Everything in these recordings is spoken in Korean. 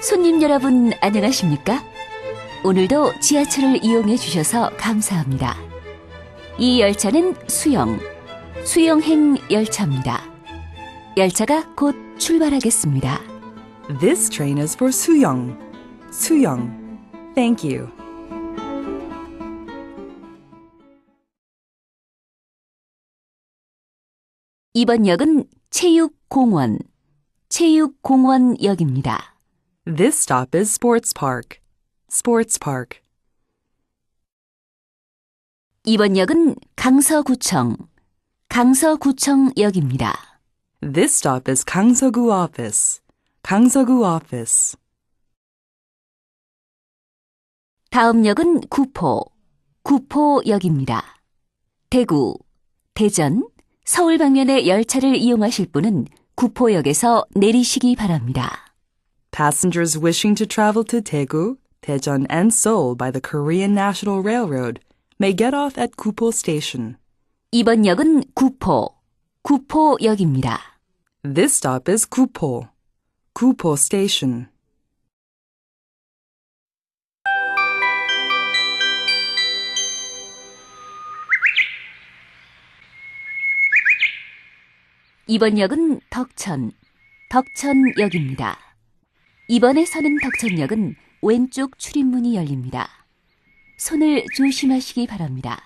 손님 여러분 안녕하십니까? 오늘도 지하철을 이용해 주셔서 감사합니다. 이 열차는 수영, 수영행 열차입니다. 열차가 곧 출발하겠습니다. This train is for Suyong. Suyong. Thank you. 이번 역은 체육공원, 체육공원역입니다. This stop is Sports Park. Sports Park. 이번 역은 강서구청, 강서구청역입니다. This stop is Gangseogu Office. Gangseogu Office. 다음 역은 구포, 구포역입니다. 대구, 대전, 서울 방면의 열차를 이용하실 분은 구포역에서 내리시기 바랍니다. Passengers wishing to travel to Daegu, Daejeon, and Seoul by the Korean National Railroad may get off at Gupo Station. 이번 역은 구포, 구포역입니다. This stop is Gupo. Gupo Station. 이번 역은 덕천, 덕천역입니다. 이번에 서는 덕천역은 왼쪽 출입문이 열립니다. 손을 조심하시기 바랍니다.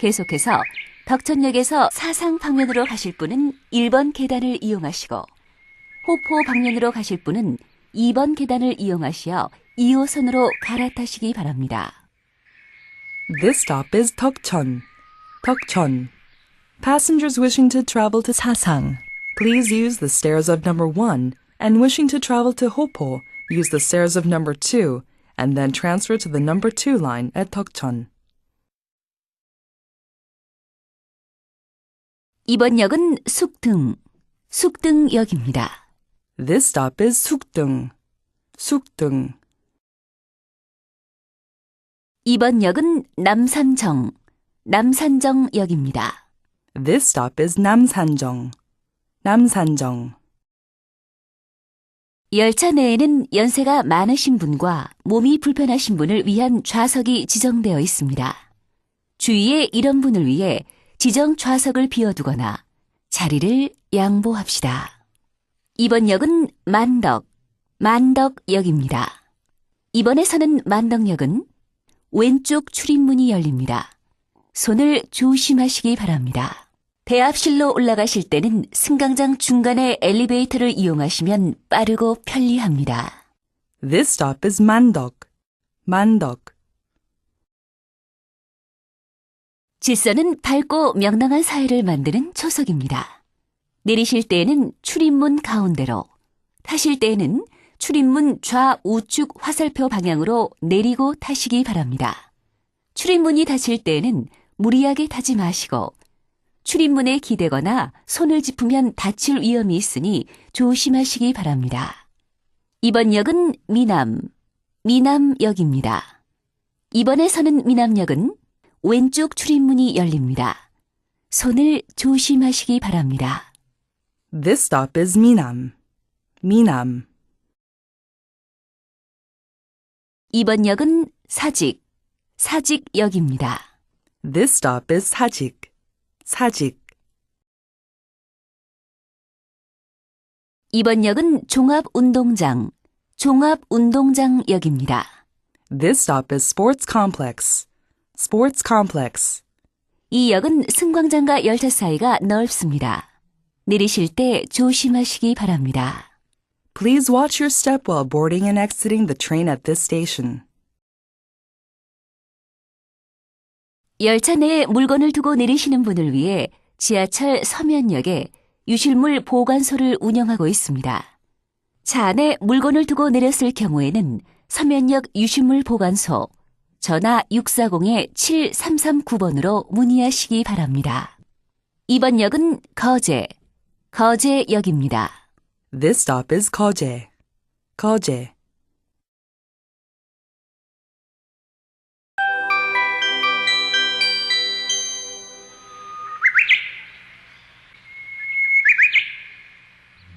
계속해서 덕천역에서 사상 방면으로 가실 분은 1번 계단을 이용하시고 호포 방면으로 가실 분은 2번 계단을 이용하시어 2호선으로 갈아타시기 바랍니다. This stop is Tokcheon. Tokcheon. Passengers wishing to travel to Sasang, please use the stairs of number 1, and wishing to travel to Hopo, use the stairs of number 2, and then transfer to the number 2 line at Tokcheon. 이번 역은 숙등, 숙등역입니다. This stop is Sukdung. Sukdung. 이번 역은 남산정, 남산정역입니다. This stop is Namsanjeong. Namsanjeong. 열차 내에는 연세가 많으신 분과 몸이 불편하신 분을 위한 좌석이 지정되어 있습니다. 주위에 이런 분을 위해 지정 좌석을 비워두거나 자리를 양보합시다. 이번 역은 만덕, 만덕역입니다. 이번에 서는 만덕역은 왼쪽 출입문이 열립니다. 손을 조심하시기 바랍니다. 대합실로 올라가실 때는 승강장 중간에 엘리베이터를 이용하시면 빠르고 편리합니다. This stop is Mandok. Mandok. 질서는 밝고 명랑한 사회를 만드는 초석입니다. 내리실 때에는 출입문 가운데로, 타실 때에는 출입문 좌우측 화살표 방향으로 내리고 타시기 바랍니다. 출입문이 닫힐 때에는 무리하게 타지 마시고 출입문에 기대거나 손을 짚으면 다칠 위험이 있으니 조심하시기 바랍니다. 이번 역은 미남, 미남역입니다. 이번에 서는 미남역은 왼쪽 출입문이 열립니다. 손을 조심하시기 바랍니다. This stop is Minam. Minam. 이번 역은 사직, 사직역입니다. This stop is Sajik. 이번 역은 종합운동장, 종합운동장역입니다. This stop is Sports Complex. Sports Complex. 이 역은 승광장과 열차 사이가 넓습니다. 내리실 때 조심하시기 바랍니다. Please watch your step while boarding and exiting the train at this station. 열차 내에 물건을 두고 내리시는 분을 위해 지하철 서면역에 유실물 보관소를 운영하고 있습니다. 차 안에 물건을 두고 내렸을 경우에는 서면역 유실물 보관소 전화 640-7339번으로 문의하시기 바랍니다. 이번 역은 거제, 거제역입니다. This stop is Koje. Koje.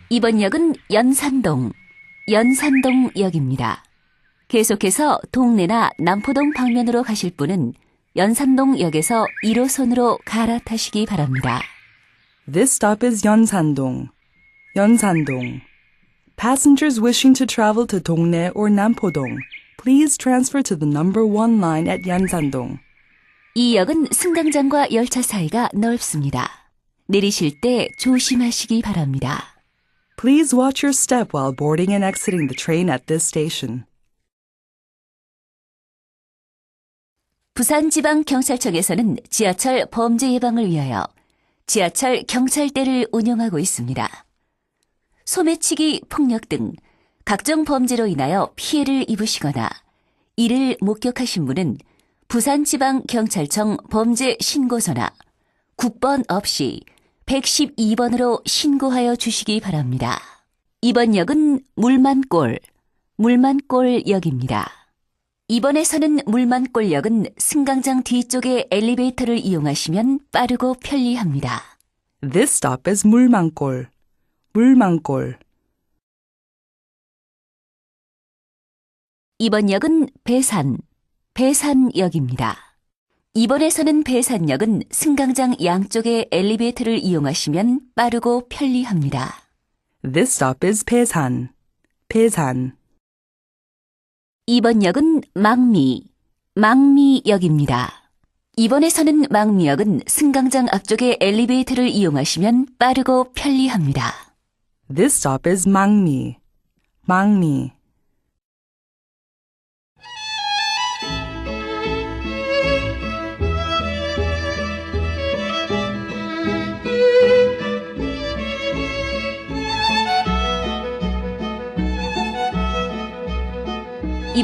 이번 역은 연산동, 연산동역입니다. 계속해서 동래나 남포동 방면으로 가실 분은 연산동역에서 1호선으로 갈아타시기 바랍니다. This stop is Yeonsandong. Yeonsandong. Passengers wishing to travel to Dongnae or Nampodong, please transfer to the number 1 line at Yeonsandong. 이 역은 승강장과 열차 사이가 넓습니다. 내리실 때 조심하시기 바랍니다. Please watch your step while boarding and exiting the train at this station. 부산지방경찰청에서는 지하철 범죄 예방을 위하여 지하철 경찰대를 운영하고 있습니다. 소매치기, 폭력 등 각종 범죄로 인하여 피해를 입으시거나 이를 목격하신 분은 부산지방경찰청 범죄신고서나 국번 없이 112번으로 신고하여 주시기 바랍니다. 이번 역은 물만골, 물만골역입니다. 이번에서는 물만골역은 승강장 뒤쪽의 엘리베이터를 이용하시면 빠르고 편리합니다. This stop is Mulmangkol. Mulmangkol. 이번 역은 배산, 배산역입니다. 이번에서는 배산역은 승강장 양쪽의 엘리베이터를 이용하시면 빠르고 편리합니다. This stop is Pesan. Pesan. 이번 역은 망미, 망미역입니다. 이번에서는 망미역은 승강장 앞쪽의 엘리베이터를 이용하시면 빠르고 편리합니다. This stop is Mangmi. Mangmi.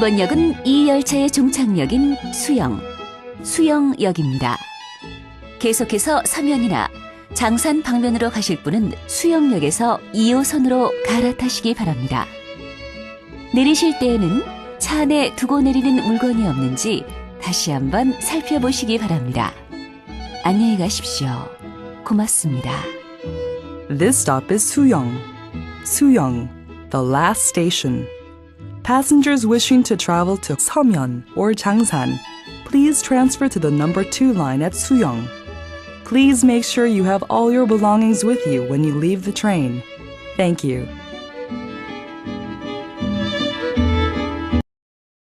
이번 역은 이 열차의 종착역인 수영, 수영역입니다. 계속해서 서면이나 장산 방면으로 가실 분은 수영역에서 2호선으로 갈아타시기 바랍니다. 내리실 때에는 차 안에 두고 내리는 물건이 없는지 다시 한번 살펴보시기 바랍니다. 안녕히 가십시오. 고맙습니다. This stop is Suyong. The last station. Passengers wishing to travel to Seomyeon or Changsan, please transfer to the number 2 line at Suyong. Please make sure you have all your belongings with you when you leave the train. Thank you.